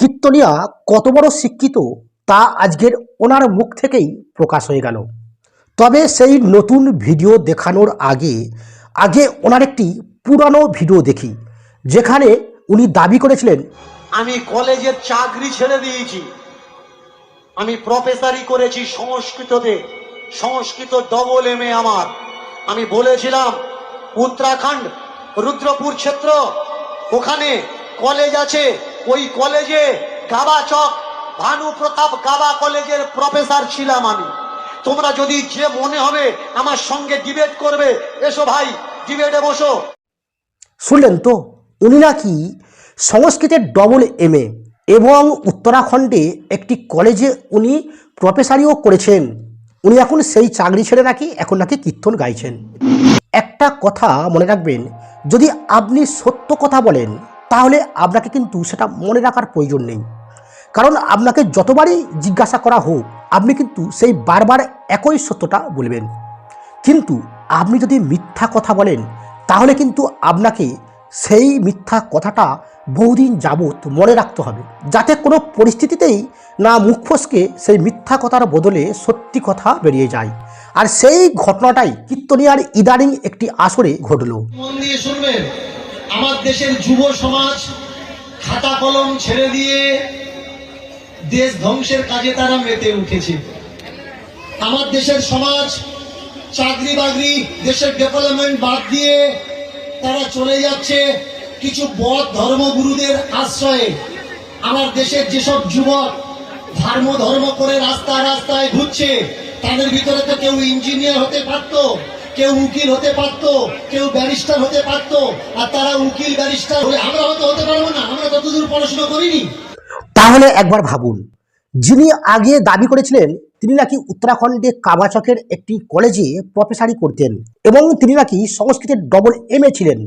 কীর্তনিয়া কত বড় শিক্ষিত তা আজকের ওনার মুখ থেকেই প্রকাশ হয়ে গেল। তবে সেই নতুন ভিডিও দেখানোর আগে আগে ওনার একটি পুরানো ভিডিও দেখি, যেখানে উনি দাবি করেছিলেন, আমি কলেজের চাকরি ছেড়ে দিয়েছি। আমি প্রফেসরি করেছি সংস্কৃততে, সংস্কৃত ডবল এম আমার। আমি বলেছিলাম, উত্তরাখণ্ড, রুদ্রপুর ক্ষেত্র, ওখানে কলেজ আছে ওই কলেজে কাবা চক, ভানু প্রতাপ কাবা কলেজের প্রফেসর ছিলাম আমি। তোমরা যদি যে মনে হবে আমার সঙ্গে ডিবেট করবে, এসো ভাই, ডিবেটে বসো। শুনলেন তো, উনি নাকি সংস্কৃতের ডবল এম এ এবং উত্তরাখণ্ডে একটি কলেজে উনি প্রফেসারিও করেছেন। উনি এখন সেই চাকরি ছেড়ে নাকি এখন নাকি কীর্তন গাইছেন। একটা কথা মনে রাখবেন, যদি আপনি সত্য কথা বলেন তাহলে আপনাকে কিন্তু সেটা মনে রাখার প্রয়োজন নেই। কারণ আপনাকে যতবারই জিজ্ঞাসা করা হোক, আপনি কিন্তু সেই বারবার একই সত্যটা বলবেন। কিন্তু আপনি যদি মিথ্যা কথা বলেন, তাহলে কিন্তু আপনাকে সেই মিথ্যা কথাটা বহুদিন যাবৎ মনে রাখতে হবে, যাতে কোনো পরিস্থিতিতেই না মুখ ফসকে সেই মিথ্যা কথার বদলে সত্যি কথা বেরিয়ে যায়। আর সেই ঘটনাটাই কীর্তনিয়ার ইদানিং একটি আসরে ঘটলো। আমার দেশের যুব সমাজ খাতা কলম ছেড়ে দিয়ে দেশ ধ্বংসের কাজে তারা মেতে উঠেছে। আমার দেশের সমাজ চাকরি বাকরি, দেশের ডেভেলপমেন্ট বাদ দিয়ে তারা চলে যাচ্ছে কিছু বদ ধর্মগুরুদের আশ্রয়ে। আমার দেশের যেসব যুবক ধর্ম ধর্ম করে রাস্তা রাস্তায় ঘুরছে, তাদের ভিতরে তো কেউ ইঞ্জিনিয়ার হতে পারতো। কেউ উকিল হতে পারতো কেউ ব্যারিস্টার হতে পারতো আর তারা উকিল ব্যারিস্টার হলে আমরা হয়তো হতে পারব না আমরা ততদূর পড়াশোনা করিনি। তাহলে একবার ভাবুন যিনি আগে দাবি করেছিলেন তিনি নাকি উত্তরাখণ্ডে কাবাচকের একটি কলেজে প্রফেসারি করতেন এবং তিনি নাকি সংস্কৃতের ডবল এম এ ছিলেন।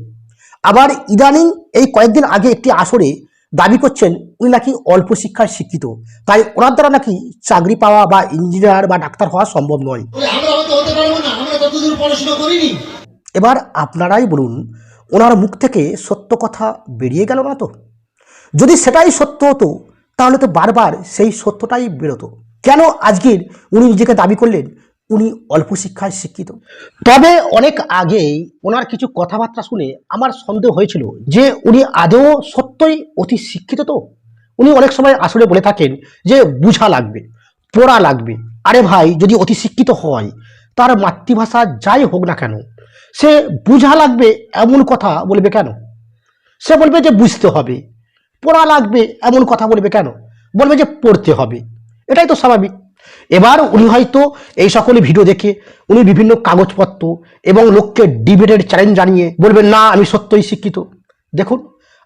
আবার ইদানিং এই কয়েকদিন আগে একটি আসরে দাবি করছেন উনি নাকি অল্প শিক্ষায় শিক্ষিত তাই ওনার দ্বারা নাকি চাকরি পাওয়া বা ইঞ্জিনিয়ার বা ডাক্তার হওয়া সম্ভব নয়। আমরা হতে পারব না ততদূর পড়াশোনা করিনি। এবার আপনারাই বলুন ওনার মুখ থেকে সত্য কথা বেরিয়ে গেল না তো? যদি সেটাই সত্য হতো তাহলে তো বারবার সেই সত্যটাই বেরোতো। কেন আজকের উনি নিজেকে দাবি করলেন উনি অল্প শিক্ষায় শিক্ষিত? তবে অনেক আগেই ওনার কিছু কথাবার্তা শুনে আমার সন্দেহ হয়েছিল যে উনি আদৌ সত্যই অতি শিক্ষিত তো? উনি অনেক সময় আসলে বলে থাকেন যে বুঝা লাগবে পড়া লাগবে। আরে ভাই যদি অতি শিক্ষিত হয় তার মাতৃভাষা যাই হোক না কেন, সে বুঝা লাগবে এমন কথা বলবে কেন? সে বলবে যে বুঝতে হবে, পড়া লাগবে এমন কথা বলবে কেন? বলবে যে পড়তে হবে। এটাই তো স্বাভাবিক। এবার উনি হয়তো এই সকল ভিডিও দেখে উনি বিভিন্ন কাগজপত্র এবং লোককে ডিবেটের চ্যালেঞ্জ জানিয়ে বলবেন, না, আমি সত্যই শিক্ষিত। দেখুন,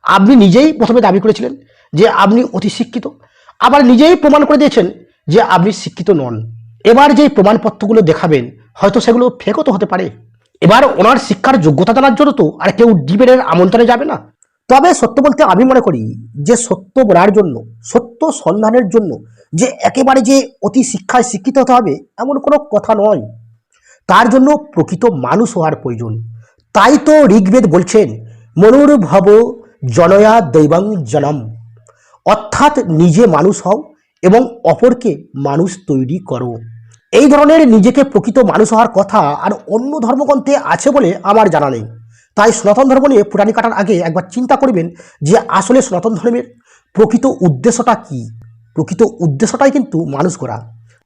আপনি নিজেই প্রথমে দাবি করেছিলেন যে আপনি অতি শিক্ষিত। আবার নিজেই প্রমাণ করে দিয়েছেন যে আপনি শিক্ষিত নন। এবার যেই প্রমাণপত্রগুলো দেখাবেন, হয়তো সেগুলো ফেকও তো হতে পারে। এবার ওনার শিক্ষার যোগ্যতা জানার জন্য তো আর কেউ ডিবেটের আমন্ত্রণে যাবে না। তবে সত্য বলতে আমি মনে করি যে সত্য বলার জন্য, সত্য সন্ধানের জন্য যে একেবারে যে অতি শিক্ষায় শিক্ষিত হতে হবে, এমন কোনো কথা নয়। তার জন্য প্রকৃত মানুষ হওয়ার প্রয়োজন। তাই তো ঋগ্বেদ বলছেন, মনুর্ভব জনয়া দৈবাং জনম। অর্থাৎ নিজে মানুষ হও এবং অপরকে মানুষ তৈরি করো। এই ধরনের নিজেকে প্রকৃত মানুষ হওয়ার কথা আর অন্য ধর্মগ্রন্থে আছে বলে আমার জানা নেই। তাই সনাতন ধর্ম নিয়ে পুরানি কাটার আগে একবার চিন্তা করবেন যে আসলে সনাতন ধর্মের প্রকৃত উদ্দেশ্যটা কি? প্রকৃত উদ্দেশ্যটাই কিন্তু মানুষ করা।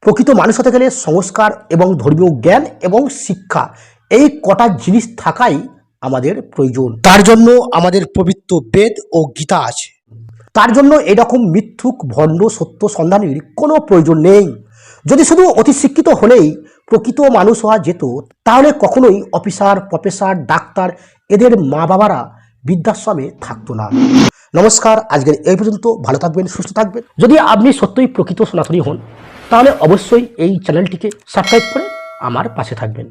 প্রকৃত মানুষ হতে গেলে সংস্কার এবং ধর্মীয় জ্ঞান এবং শিক্ষা এই কটা জিনিস থাকাই আমাদের প্রয়োজন। তার জন্য আমাদের পবিত্র বেদ ও গীতা আছে। তার জন্য এরকম মিথ্যুক, ভণ্ড, সত্য সন্ধানের কোনো প্রয়োজন নেই। যদি শুধু অতি শিক্ষিত হলেই প্রকৃত মানুষ হওয়া যেত, তাহলে কখনোই অফিসার, প্রফেসর, ডাক্তার এদের মা বাবারা বৃদ্ধাশ্রমে থাকতো না। নমস্কার, আজকের এই পর্যন্ত। ভালো থাকবেন, সুস্থ থাকবেন। যদি আপনি সত্যই প্রকৃত সনাতনী হন, তাহলে অবশ্যই এই চ্যানেলটিকে সাবস্ক্রাইব করে আমার পাশে থাকবেন।